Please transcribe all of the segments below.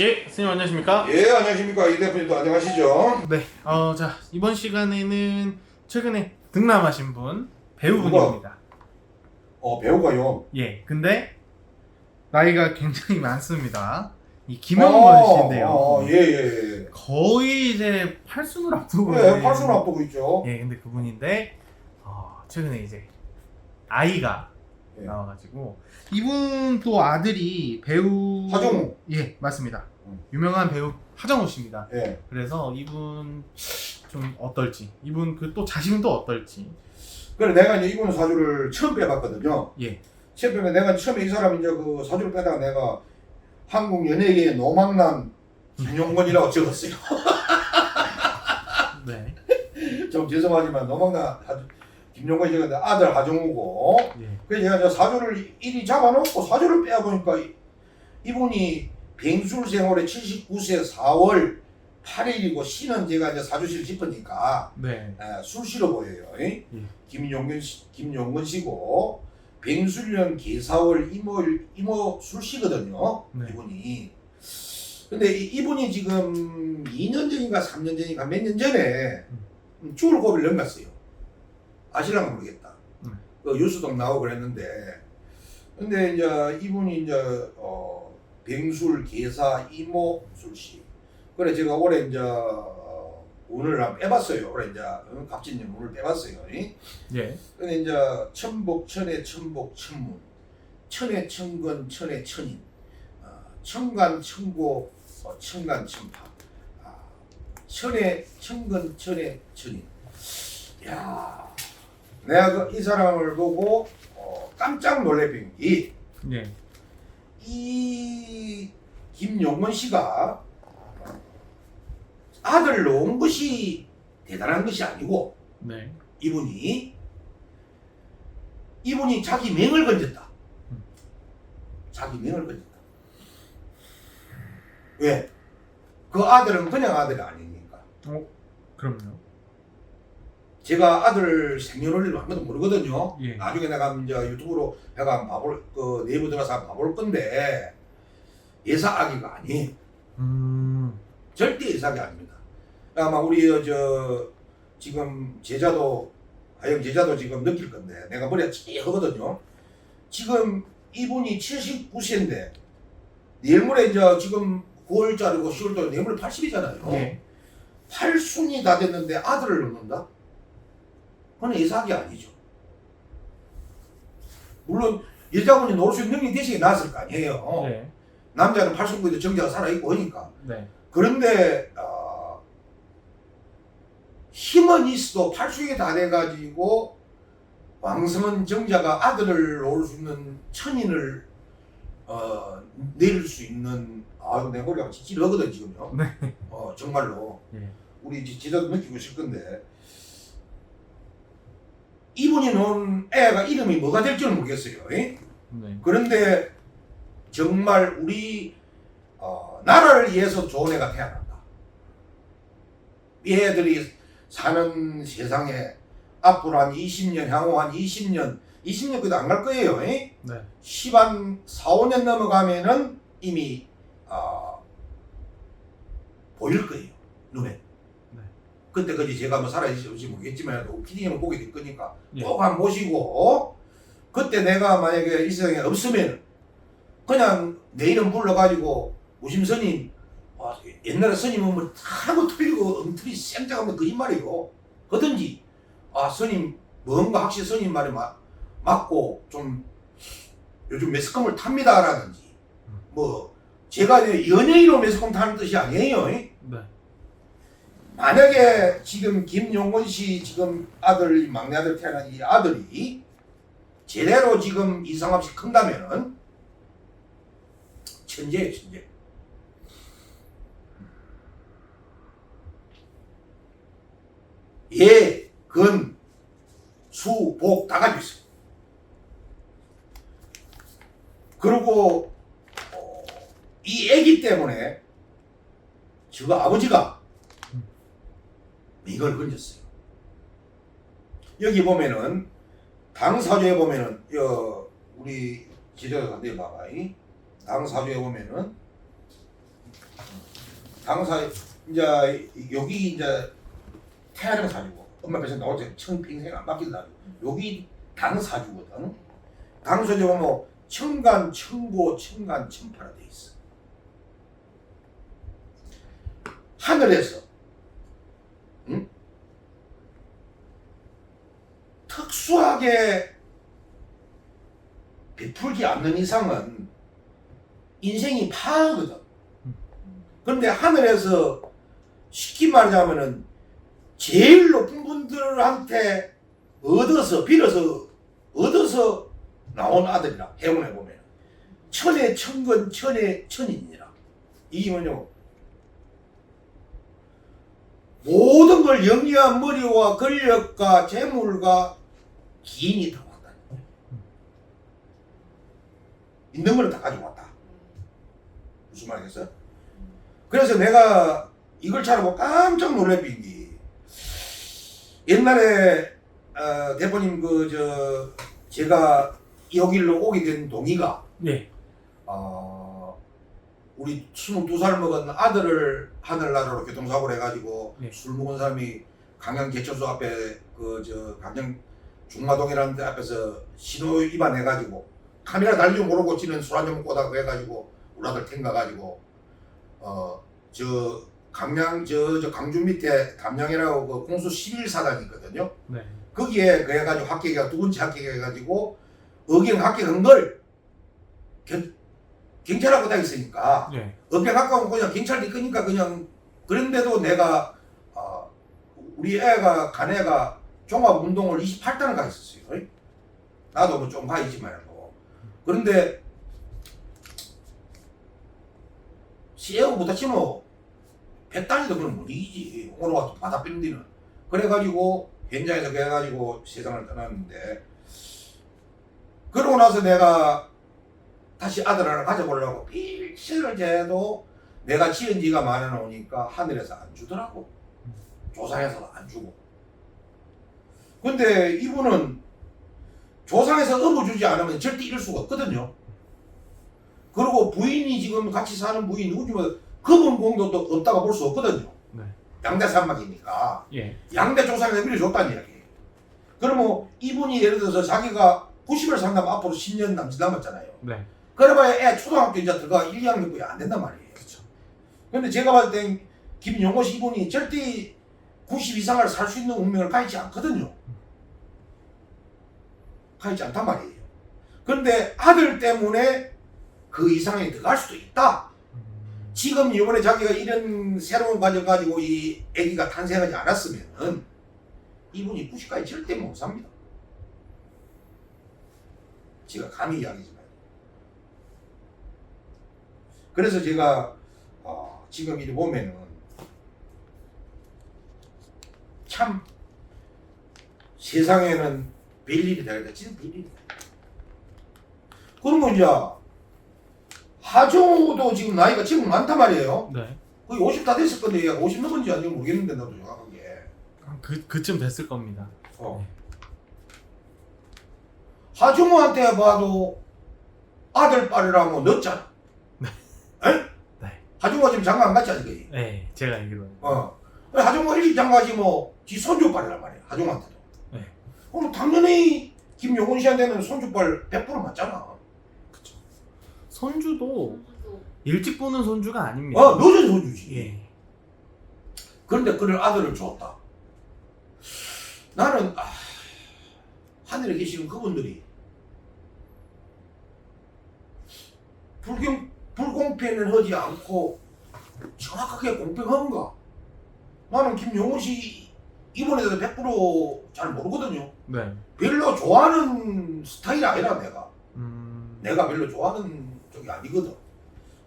예, 선생님 안녕하십니까? 예, 안녕하십니까. 이 대표님도 안녕하시죠? 네, 어, 자, 이번 시간에는 최근에 등남하신 분, 배우분입니다. 어, 배우가요. 예, 근데 나이가 굉장히 많습니다. 이 김영건 씨인데요. 어, 예, 예, 거의 이제 팔순을 앞두고 예. 예, 있는- 팔순 앞두고 있죠. 예, 근데 그분인데 어, 최근에 이제 아이가 예. 나와가지고 이분 또 아들이 배우 하정우. 예, 맞습니다. 음. 유명한 배우 하정우 씨입니다. 예. 그래서 이분 좀 어떨지 이분 그 또 자신은 또 어떨지 그래, 내가 이제 이분 사주를 처음 빼봤거든요. 예 처음 빼면 내가 처음에 이 사람 이제 그 사주를 빼다가 내가 한국 연예계의 노망난 김용건이라고 적었어요. 네. 좀 죄송하지만 노망난 하- 김용건이 적었는데 아들 하정우고 예. 그래서 제가 사주를 이리 잡아놓고 사주를 빼보니까 이- 이분이 뱅술 생활에 79세 4월 8일이고 시는 제가 이제 사주실 짚으니까 네. 에, 술씨로 보여요. 이? 예. 김용근 씨, 김용근 씨고 뱅술년 개사월 이모 이모 술씨거든요. 네. 이분이. 근데 이, 이분이 지금 2년 전인가 3년 전인가 몇 년 전에 음. 죽을 고비를 넘겼어요. 아실랑가 모르겠다. 음. 그 뉴스도 나오고 그랬는데 근데 이제 이분이 이제 어 뱅술 개사 이모 술씨 그래 제가 올해 이제 어, 운을 한번 빼봤어요. 올해 이제 어, 갑진년 운을 빼봤어요. 이? 예. 근데 이제 천복 천에 천복 천문 천에 천건 천에 천인 어, 천간 천고 어, 천간 천파 아, 천에 천건 천에 천인 야 내가 그, 이 사람을 보고 어, 깜짝 놀래본 게 예. 이 김용건 씨가 아들 놓은 것이 대단한 것이 아니고 네. 이분이 이분이 자기 명을 건졌다. 음. 자기 명을 건졌다. 왜? 그 아들은 그냥 아들이 아니니까. 그럼요. 제가 아들 생년월일을 한 번도 모르거든요. 예. 나중에 내가 이제 유튜브로 내가 한번 봐볼 그 네이버 들어가서 한번 봐볼 건데 예사 아기가 아니에요. 음. 절대 예사기 아닙니다. 아마 우리 어, 저 지금 제자도 하영 제자도 지금 느낄 건데 내가 머리가 찌하거든요. 지금 이분이 79세인데 내일 모레 이제 지금 9월달이고 10월달 내일 모레 80이잖아요. 예. 팔순이 다 됐는데 아들을 낳는다? 그건 예사기 아니죠. 물론 여자분이 놀수 있는 능력이 되시게 나았을 거 아니에요. 네. 남자는 팔순구에도 정자가 살아있고 하니까. 네. 그런데 어, 힘은 있어도 팔수에 다 돼가지고 왕성한 정자가 아들을 놓을 수 있는 천인을 어, 내릴 수 있는 아내 머리가 찌질하거든 지금요. 네. 어 정말로 예. 우리 이제 제자도 느끼고 있을 건데 이분이 놓은 애가 이름이 뭐가 될지는 모르겠어요. 예? 네. 그런데 정말 우리 어, 나라를 위해서 좋은 애가 태어난다. 이 애들이 사는 세상에 앞으로 한 20년 향후 한 20년 20년 그도 안갈 거예요. 에? 네. 10한 4, 5년 넘어가면은 이미 어, 보일 거예요. 눈에. 네. 그때까지 제가 뭐 살아있을지 모르겠지만 피디님을 보게 될 거니까 예. 꼭한 모시고 그때 내가 만약에 이 세상에 없으면 그냥 내 이름 불러가지고 무심 스님 아, 옛날에 스님은 뭐 하고 틀리고 엉터리 쌩짝하면 거짓말이에요 하든지 아 스님 뭔가 확실히 스님 말이 마, 맞고 좀 요즘 매스컴을 탑니다라든지 뭐 제가 연예인으로 매스컴 타는 뜻이 아니에요 네. 만약에 지금 김용건 씨 지금 아들 막내 아들 태어난 이 아들이 제대로 지금 이상 없이 큰다면은 천재예요 천재. 예, 근, 수, 복 다 가지고 있어요. 그리고 어, 이 애기 때문에 저 아버지가 이걸 건졌어요. 여기 보면은 당사주에 보면은 여 우리 지도자한테 봐봐. 이 당사주에 보면은 강사 이제 여기 이제 태아령 사주고 엄마 뱃에 나올 때 청평생 안 바뀐다. 여기 당 사주거든. 당 사주 보면 청간, 청고, 청간, 청파라 돼 있어. 하늘에서 특수하게 베풀지 않는 이상은 인생이 파하거든. 그런데 하늘에서 쉽게 말하자면은 제일 높은 분들한테 얻어서 빌어서 얻어서 나온 아들이라 해문에 보면. 천에 천건 천에 천인이라. 이게 뭐냐고 모든 걸 영리한 머리와 권력과 재물과 기인이 다 왔다 있는 거는 다 가지고 왔다 무슨 말이겠어? 그래서 내가 이걸 찾아보고 깜짝 놀래빈 게 옛날에 어, 대표님 그 저 제가 여기로 오게 된 동의가 예. 어, 우리 22살 먹은 아들을 하늘나라로 교통사고를 해가지고 네. 술 먹은 사람이 강양 개천소 앞에 그 저 강양 중마동이라는 데 앞에서 신호 위반해가지고 카메라 달리지 모르고 지는 술 한잔 먹고 다가 해가지고 우리 아들 탱가가지고 어 저 강양 저, 저 강주 밑에 담양이라고 그 공수 11사단이 있거든요. 네. 거기에 그 해가지고 합격이가 두 번째 합격해가지고 의경 합격한 걸 견- 경찰하고 다 있으니까 예. 업에 가까운 그냥 경찰 이 끄니까 그냥 그런데도 내가 어, 우리 애가 간 애가 종합 운동을 28단을 가 있었어요. 나도 뭐좀 가이지만 뭐 그런데 시에고부터 치면 100단위도 그럼 못 이기지. 오늘 와서 바다 데는. 그래가지고 현장에서 그래가지고 세상을 떠났는데 그러고 나서 내가 다시 아들 하나 가져보려고 필시를 해도 내가 지은 지가 많아 나오니까 하늘에서 안 주더라고. 조상에서도 안 주고. 근데 이분은 조상에서 업어 주지 않으면 절대 이룰 수가 없거든요. 그리고 부인이 지금 같이 사는 부인이 누구지만 그분 공도도 없다고 볼 수 없거든요. 네. 양대 산맥이니까. 예. 양대 조상에서 밀어줬다는 이야기. 그러면 이분이 예를 들어서 자기가 90을 산다면 앞으로 10년 남짓 남았잖아요. 네. 그래봐야 애 초등학교 이제 들어가 1, 2학년밖에 안 된단 말이에요. 그렇죠. 근데 제가 봤을 땐 김용호 씨 이분이 절대 90 이상을 살 수 있는 운명을 가지지 않거든요. 가지지 않단 말이에요. 그런데 아들 때문에 그 이상에 들어갈 수도 있다. 음, 지금 이번에 자기가 이런 새로운 과정 가지고 이 아기가 탄생하지 않았으면은 이분이 90까지 절대 못 삽니다. 제가 감히 이야기지만. 그래서 제가 어, 지금 이리 보면은 참 세상에는 별일이 다르다. 진짜 별일이다. 그러면 이제 하정우도 지금 나이가 지금 많단 말이에요. 네. 거의 50 다 됐을 건데 얘가 50 넘은지 아닌지 모르겠는데 나도 정확하게. 그 그쯤 됐을 겁니다. 어. 하정우한테 봐도 아들 딸이라면 늦잖아. 에? 네. 하정우가 지금 장가 안 갔지 아직. 네. 제가 알기로. 어. 하정우가 일찍 장가지 뭐, 지 손주빨이란 말이야. 하정우한테도. 네. 그럼 당연히 김용훈 씨한테는 손주빨 100% 맞잖아. 그렇죠. 손주도 일찍 보는 손주가 아닙니다. 어, 늦은 손주지. 예. 그런데 그를 아들을 줬다. 나는 아, 하늘에 계시는 그분들이 불경 불공평을 하지 않고 정확하게 공평한가? 나는 김용호 씨 이번에 대해서 100%잘 모르거든요. 네. 별로 좋아하는 스타일이 아니라 내가 음. 내가 별로 좋아하는 쪽이 아니거든.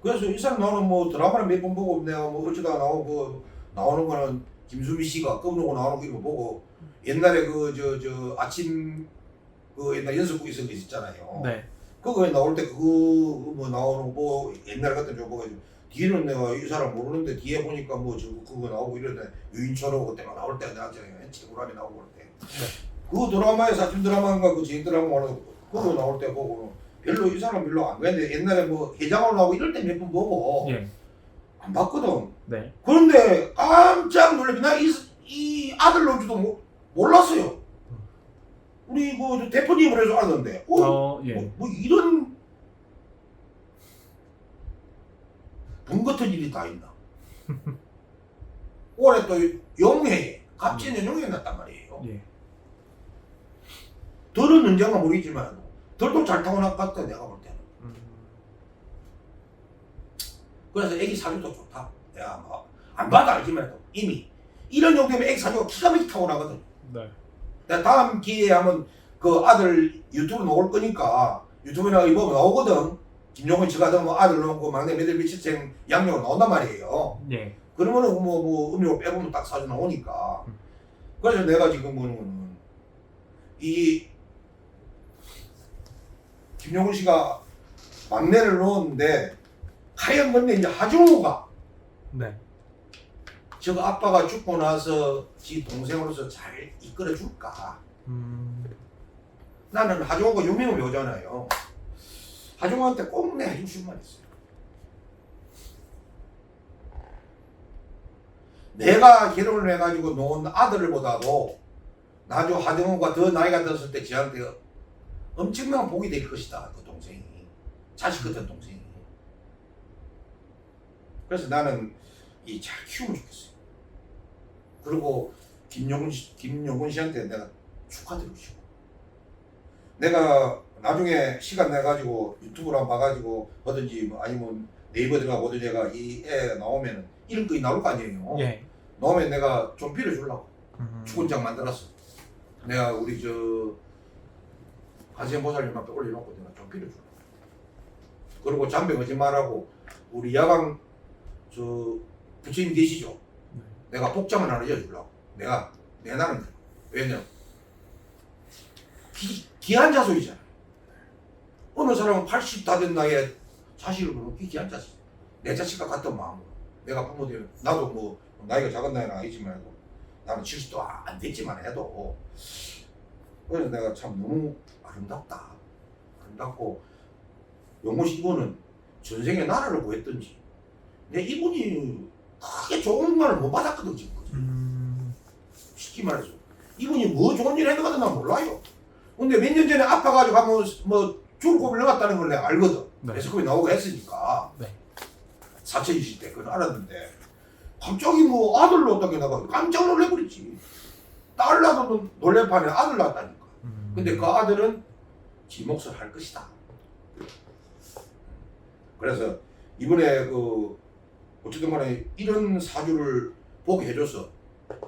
그래서 이 사람 나오는 뭐 드라마를 몇 번 보고 내가 뭐 어쩌다가 나오고 나오는 거는 김수미 씨가 껌놓고 나오는 거 보고 옛날에 그 저 저 아침 그 옛날 연습국에서 있었잖아요. 네. 그거 나올 때 그거 뭐 나오는 거뭐 옛날 같은 좀 보고 뒤에는 내가 이 사람 모르는데 뒤에 보니까 뭐 저 그거 나오고 이러는데 유인철하고 그때 막 나올 때 내가 최고람이 나오고 그럴 때. 그 드라마에 사진 드라마인가 그 지인 드라마 말고 그거 나올 때 보고 별로 이 사람 별로 안 그랬는데 옛날에 뭐 해장을 나오고 이럴 때 몇 번 보고 예. 안 봤거든. 네. 그런데 깜짝 놀랍게 나이 이 아들 논지도 모- 몰랐어요. 우리 그 대표님을 해서 알았는데, 어, 어, 예. 뭐, 뭐 이런 분 같은 일이 다 있나? 올해 또 용해, 갑진년 용해 났단 말이에요. 예. 언젠가 모르겠지만 덜도 잘 타고 나갔다 내가 볼 때는. 음, 그래서 애기 사주도 좋다. 내가 뭐안 봐도 알지만 이미 이런 정도면 애기 사주가 기가 막히게 타고 나거든. 네. 내가 다음 기회에 한번 그 아들 유튜브 나올 거니까 유튜브나 이거 나오거든. 김용은 지가 뭐 아들 놓고 막내 매들 미칠생 양력으로 나온단 말이에요. 예. 그러면은 뭐, 뭐 음료 빼보면 딱 사주 나오니까. 음. 그래서 내가 지금 보는 거는 이 김용훈 씨가 막내를 놓았는데 과연 근데 이제 하정우가 네. 저 아빠가 죽고 나서 지 동생으로서 잘 이끌어 줄까? 음, 나는 하정우가 유명한 배우잖아요. 하정우한테 꼭내 수만 있어요. 내가 결혼을 해가지고 놓은 아들보다도 나중 하정우가 더 나이가 들었을 때 저한테 엄청난 복이 될 것이다. 그 동생이. 자식 같은 동생이. 그래서 나는 이 잘 키우면 좋겠어요. 그리고 김용훈 씨, 김용훈 씨한테 내가 축하드리고 싶어. 내가 나중에 시간 내가지고 유튜브로 한번 봐가지고 뭐든지 뭐 아니면 네이버 들어가 보든지 내가 이 애 나오면 이런 거이 나올 거 아니에요. 예. 나오면 내가 좀 빌어주려고 음, 축구장 만들었어. 내가 우리 저 하세현 보살님 앞에 올려놓고 내가 좀 빌어주려고. 그리고 잠배 거짓 말하고 우리 야광 저 부처님 계시죠? 네. 내가 복장을 하나 이어주려고. 내가 내나는 거야. 왜냐? 기, 귀한 자손이잖아. 어느 사람은 80 다 된 나이에 자식을 보면 이 귀한 자식. 내 자식과 같은 마음으로. 내가 부모 되면 나도 뭐 나이가 작은 나이는 아니지만 해도 나는 70도 안 됐지만 해도 그래서 내가 참 너무 아름답다. 아름답고 영모씨 이거는 전생에 나라를 구했던지 내 이분이 크게 좋은 말을 못 받았거든 지금. 음, 쉽게 말해서 이분이 뭐 좋은 일 했는가도 난 몰라요. 근데 몇 년 전에 아파가지고 한번 뭐 죽을 고비를 나갔다는 걸 내가 알거든. 네. 매스컴이 나오고 했으니까. 네. 사천 이실 때 그건 알았는데 갑자기 뭐 아들 낳았다게 나가 깜짝 놀래버렸지. 딸 낳아도 놀래 판에 아들 낳았다니까. 음. 근데 그 아들은 지 몫을 할 것이다. 그래서 이번에 그 어쨌든 간에 이런 사주를 보게 해줘서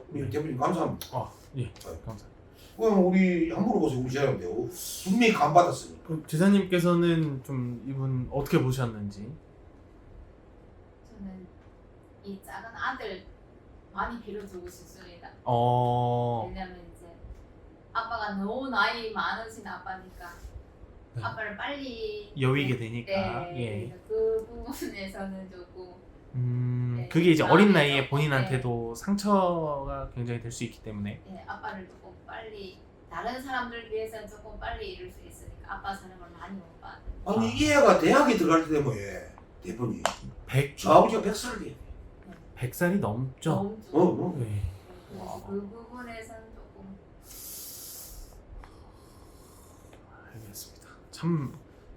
우리 대표님 감사합니다. 아, 예. 감사합니다. 그럼 우리 한번 물어보세요. 우리 제자님 배우. 분명히 감 받았으니까. 그럼 제사님께서는 좀 이분 어떻게 보셨는지? 저는 이 작은 아들 많이 빌어주고 싶습니다. 어, 왜냐면 아빠가 너무 나이 많으신 아빠니까 네. 아빠를 빨리 여위게 되니까. 네, 예. 그래서 그 부분에서는 조금 음, 네, 그게 이제 어린 마음에 나이에 본인한테도 상처가 굉장히 될 수 있기 때문에. 예, 아빠를 조금 빨리 다른 사람들 비해서는 조금 빨리 이룰 수 있으니까 아빠 사랑을 많이 못 받는. 아니 아. 이 애가 대학에 들어갈 때 되면 예. 대표님. 백, 저 아버지가 백살을 돼. 백살이 넘죠? 너무 어, 어. 네. 그래서 그 부분에서는 조금 알겠습니다. 참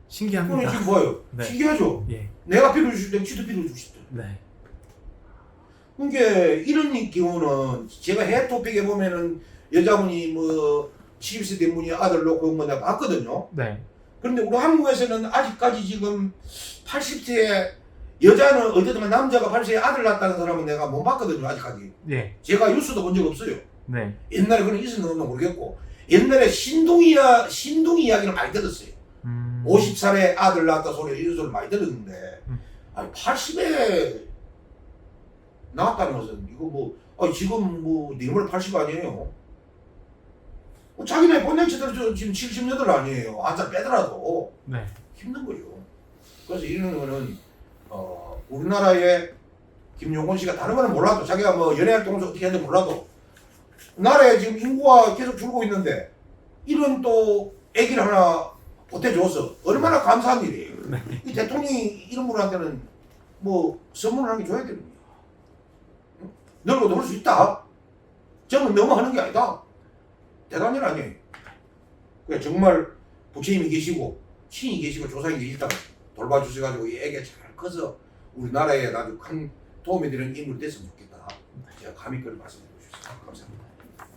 신기합니다. 지금 뭐예요? 네. 신기하죠? 예. 내가 빌어줄 때 지도 빌어주고 싶다. 네. 그러니까 이런 경우는 제가 해 토픽에 보면은 여자분이 뭐 70세 된 분이 아들 놓고 뭐 내가 봤거든요. 네. 그런데 우리 한국에서는 아직까지 지금 80세 여자는 어쨌든 남자가 80세에 아들 낳았다는 사람은 내가 못 봤거든요. 아직까지. 예. 제가 뉴스도 본 적 없어요. 네. 옛날에 그런 게 있었는지 모르겠고 옛날에 신동이야 신동이 이야기를 많이 들었어요. 음. 50살에 아들 낳았다 소리 이런 소리 많이 들었는데 음. 아니 80에 낳았다는 것은 이거 뭐 아니, 지금 뭐 내물 80 아니에요. 뭐 자기네 본연치들 지금 78 아니에요. 한살 빼더라도 네. 힘든 거예요. 그래서 이런 거는 어, 우리나라의 김용건 씨가 다른 거는 몰라도 자기가 뭐 연애 활동을 어떻게 하는지 몰라도 나라에 지금 인구가 계속 줄고 있는데 이런 또 애기를 하나 보태줘서 얼마나 감사한 일이에요. 네. 이 대통령이 이런 분한테는 뭐 선물을 한개 줘야 되는 거야. 응? 늙어도 올수 있다. 저는 너무 하는 게 아니다. 대단한 일 아니에요. 그래 정말 부처님이 계시고 신이 계시고 조상이 계시다가 돌봐주셔가지고 이 애가 잘 커서 우리나라에 아주 큰 도움이 되는 인물이 됐으면 좋겠다. 제가 감히 그런 말씀드리고 싶습니다. 감사합니다.